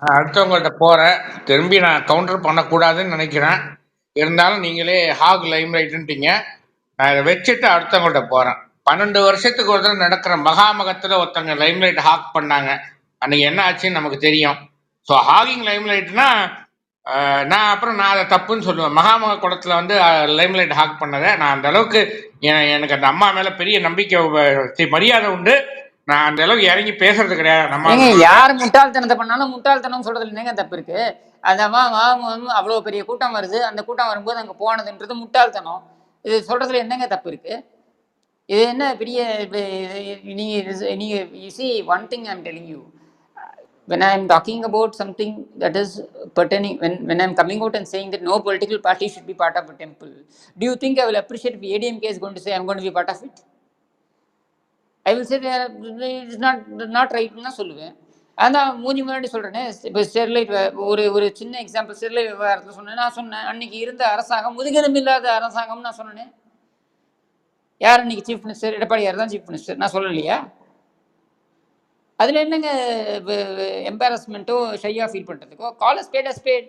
நான் அடுத்தவங்கள்ட்ட போறேன். திரும்பி நான் கவுண்டர் பண்ணக்கூடாதுன்னு நினைக்கிறேன். இருந்தாலும் நீங்களே ஹாக் லைம் ரைட்டுன்ட்டீங்க நான் இதை வச்சுட்டு அடுத்தவங்கள்ட்ட போறேன். பன்னெண்டு வருஷத்துக்கு ஒரு தடவை நடக்கிற மகாமகத்துல ஒருத்தங்க லைம் லைட் ஹாக் பண்ணாங்க. அன்னைக்கு என்ன ஆச்சுன்னு நமக்கு தெரியும். ஸோ ஹாகிங் லைம் லைட்னா நான் அப்புறம் நான் அதை தப்புன்னு சொல்லுவேன். மகாமக குளத்துல வந்து லைம் லைட் ஹாக் பண்ணதை நான் அந்த அளவுக்கு எ- எனக்கு அந்த அம்மா மேல பெரிய நம்பிக்கை வ- சி- மரியாதை உண்டு. நான் அந்த அளவுக்கு இறங்கி பேசுறது கிடையாது நம்ம யார் முட்டாள்தனத்தை பண்ணாலும் முட்டாள்தனம் சொல்றதுல என்னங்க தப்பு இருக்கு அந்த அம்மா மாமன் அவ்வளோ பெரிய கூட்டம் வருது அந்த கூட்டம் வரும்போது அங்கே போனதுன்றது முட்டாள்தனம் இது சொல்றதுல என்னங்க தப்பு இருக்கு இது என்ன பெரிய நீங்க நீங்க see one thing I'm telling you when I am talking about something that is pertaining, when, when I am coming out and saying that no political party should be part of a temple, do you think I will appreciate if ADMK is going to say I am going to be part of it? I will say it's not not ரைட்னு தான் சொல்லுவேன். அதான் மூஞ்சி முன்னாடி சொல்கிறேனே இப்போ Sterlite ஒரு ஒரு சின்ன எக்ஸாம்பிள் ஸ்டெர்லைட் விவகாரத்தில் சொன்னேன். நான் சொன்னேன் அன்னைக்கு இருந்த அரசாங்கம் முதுகெலும்பு இல்லாத அரசாங்கம்னு நான் சொன்னேன். யார் அன்னைக்கு சீஃப் மினிஸ்டர் எடப்பாடியார் தான் சீஃப் மினிஸ்டர் நான் சொல்லலையா? அதில் என்னங்க எம்பாரஸ்மெண்ட்டோ ஷையாக ஃபீல் பண்ணுறதுக்கோ காலேஜ் ஸ்பேட் ஸ்பேட்